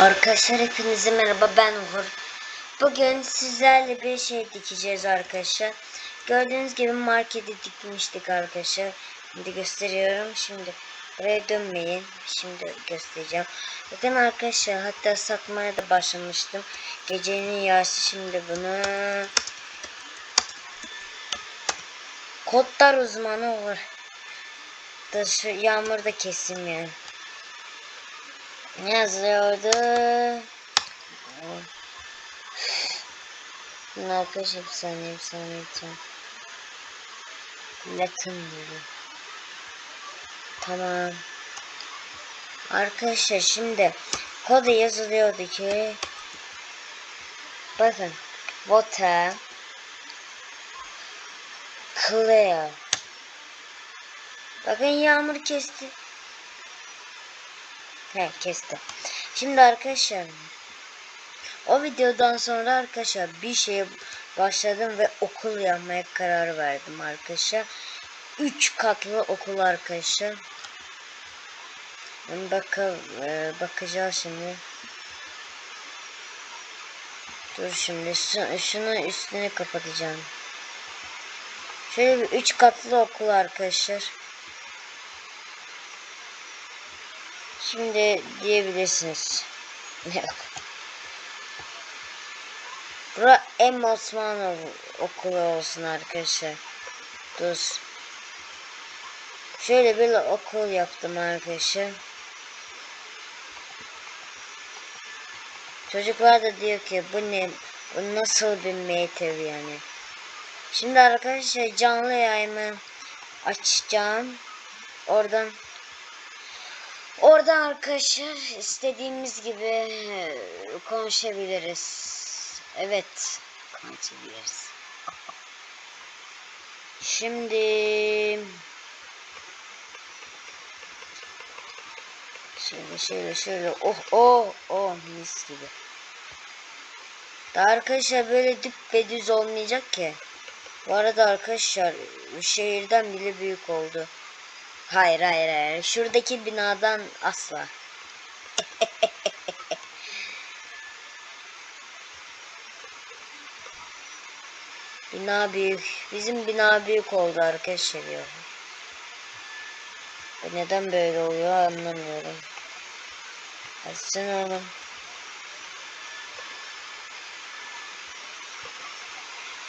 Arkadaşlar hepinize merhaba ben Uğur. Bugün sizlerle bir şey dikeceğiz arkadaşlar. Gördüğünüz gibi markete dikmiştik arkadaşlar. Şimdi gösteriyorum. Şimdi buraya dönmeyin. Şimdi göstereceğim. Bakın arkadaşlar hatta satmaya da başlamıştım. Gecenin yarısı şimdi bunu kodlar uzmanı Uğur. Da şu yağmur da kesim yani. Ne yazıyordu? Arkadaşlar bir saniye bir saniye saniye. Latin diyor. Tamam. Arkadaşlar şimdi koda yazılıyordu ki bakın water clear bakın yağmur kesti He kesti. Şimdi arkadaşlar o videodan sonra arkadaşlar bir şeye başladım ve okul yapmaya karar verdim arkadaşlar. 3 katlı okul arkadaşlar. Bakın e, bakacağız şimdi. Dur şimdi şu, şunun üstünü kapatacağım. Şöyle bir 3 katlı okul arkadaşlar. Şimdi diyebilirsiniz. Bura M. Osmanov okulu olsun arkadaşlar. Dur. Şöyle bir okul yaptım arkadaşlar. Çocuklar da diyor ki bu ne bu nasıl bir meteor yani. Şimdi arkadaşlar canlı yayımı açacağım. Oradan Orada arkadaşlar istediğimiz gibi konuşabiliriz. Evet, konuşabiliriz. Şimdi şöyle şöyle şöyle oh oh oh mis gibi. Daha arkadaşlar böyle dip ve düz olmayacak ki. Bu arada arkadaşlar şehirden bile büyük oldu. Hayır hayır hayır. Şuradaki binadan asla. bina büyük. Bizim bina büyük oldu arkadaşlar ya. Neden böyle oluyor anlamıyorum. Açsın oğlum.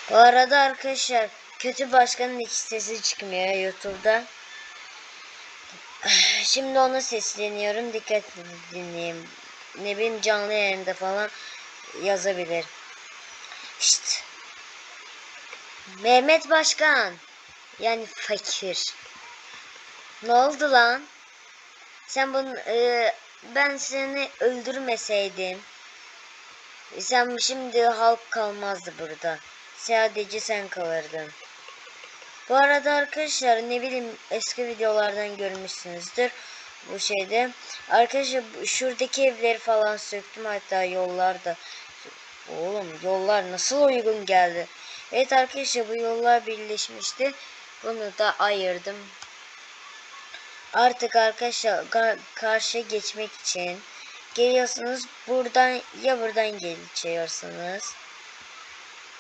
Bu arada arkadaşlar kötü başkanın hiç sesi çıkmıyor YouTube'da. Şimdi ona sesleniyorum. Dikkatli dinleyin. Ne bileyim canlı yayında falan yazabilir. İşte. Mehmet Başkan. Yani fakir. Ne oldu lan? Sen bunu e, ben seni öldürmeseydim sen şimdi halk kalmazdı burada. Sadece sen kalırdın. Bu arada arkadaşlar ne bileyim eski videolardan görmüşsünüzdür bu şeyde. Arkadaşlar şuradaki evleri falan söktüm hatta yollarda. Oğlum yollar nasıl uygun geldi. Evet arkadaşlar bu yollar birleşmişti. Bunu da ayırdım. Artık arkadaşlar karşıya geçmek için geliyorsunuz buradan ya buradan geçiyorsunuz.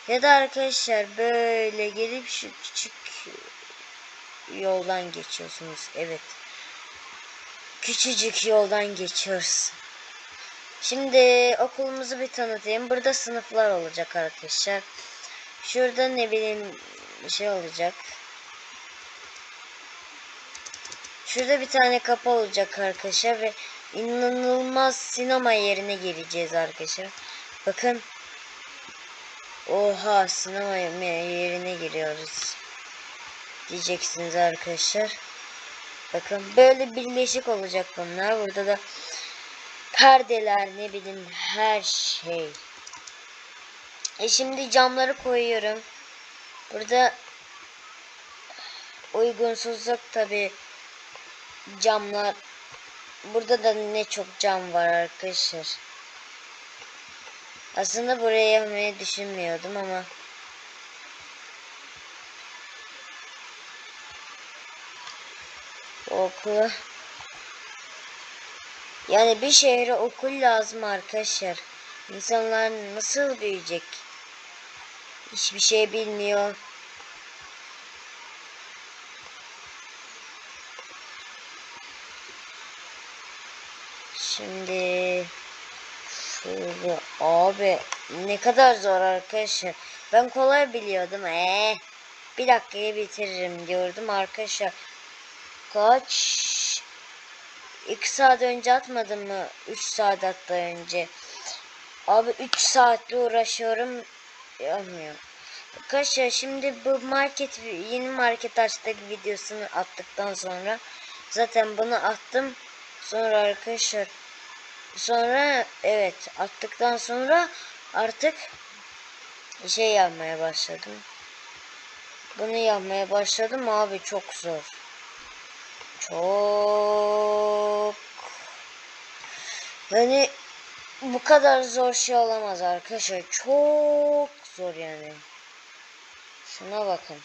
Ya da arkadaşlar böyle gelip şu küçük yoldan geçiyorsunuz. Evet. Küçücük yoldan geçiyoruz. Şimdi okulumuzu bir tanıtayım. Burada sınıflar olacak arkadaşlar. Şurada ne bileyim şey olacak. Şurada bir tane kapı olacak arkadaşlar ve inanılmaz sinema yerine gireceğiz arkadaşlar. Bakın. Oha sinema yerine giriyoruz diyeceksiniz arkadaşlar. Bakın böyle birleşik olacak bunlar. Burada da perdeler ne bileyim her şey. E şimdi camları koyuyorum. Burada uygunsuzluk tabi camlar. Burada da ne çok cam var arkadaşlar. Aslında buraya yapmayı düşünmüyordum ama okula Yani bir şehre okul lazım arkadaşlar. İnsanlar nasıl büyüyecek? Hiçbir şey bilmiyor. Şimdi şöyle abi ne kadar zor arkadaşlar. Ben kolay biliyordum. Ee, bir dakikaya bitiririm diyordum arkadaşlar. Kaç? 2 saat önce atmadım mı? 3 saat hatta önce. Abi 3 saatle uğraşıyorum. Yapmıyorum. Arkadaşlar şimdi bu market yeni market açtık videosunu attıktan sonra zaten bunu attım. Sonra arkadaşlar sonra evet attıktan sonra artık şey yapmaya başladım. Bunu yapmaya başladım abi çok zor. Çok yani bu kadar zor şey olamaz arkadaşlar. Çok zor yani. Şuna bakın.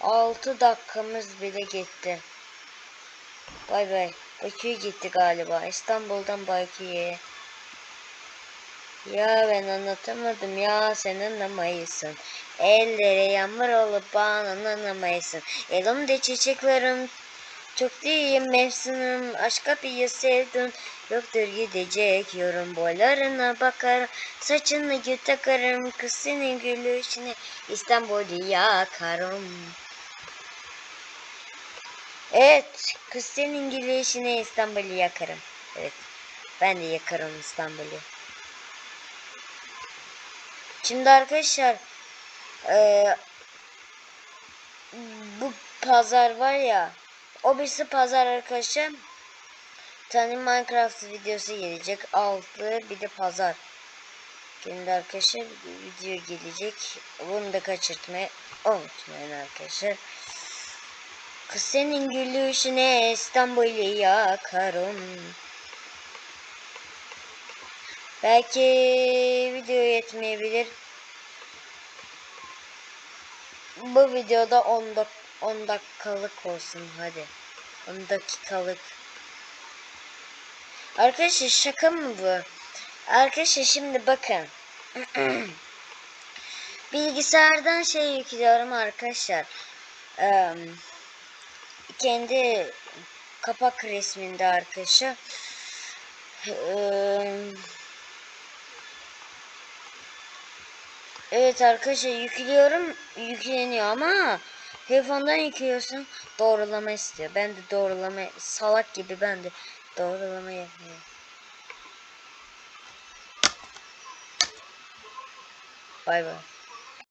6 dakikamız bile gitti. Bay bay. Bakü'ye gitti galiba. İstanbul'dan Bakü'ye. Ya ben anlatamadım ya sen anlamayısın. Ellere yağmur olup bana anlamayısın. Elimde çiçeklerim çok değil mevsimim. Aşka bir sevdim. Yoktur gidecek yorum boylarına bakarım Saçını gül takarım kız senin gülüşüne İstanbul'u yakarım Evet kız senin gülüşüne İstanbul'u yakarım Evet ben de yakarım İstanbul'u. Şimdi arkadaşlar eee, bu pazar var ya o birisi pazar arkadaşlar. Tane Minecraft videosu gelecek. Altı bir de pazar. Şimdi arkadaşlar video gelecek. Bunu da kaçırtmayı unutmayın arkadaşlar. Kız senin gülüşüne İstanbul'u yakarım. Belki video yetmeyebilir. Bu videoda 10 dak 10 dakikalık olsun hadi. 10 dakikalık. Arkadaşlar şaka mı bu? Arkadaşlar şimdi bakın. Bilgisayardan şey yüklüyorum arkadaşlar. Ee, kendi kapak resminde arkadaşlar. Ee, Evet arkadaşlar yüklüyorum yükleniyor ama telefondan yüklüyorsun doğrulama istiyor. Ben de doğrulama salak gibi ben de doğrulama yapıyorum. Bay bay.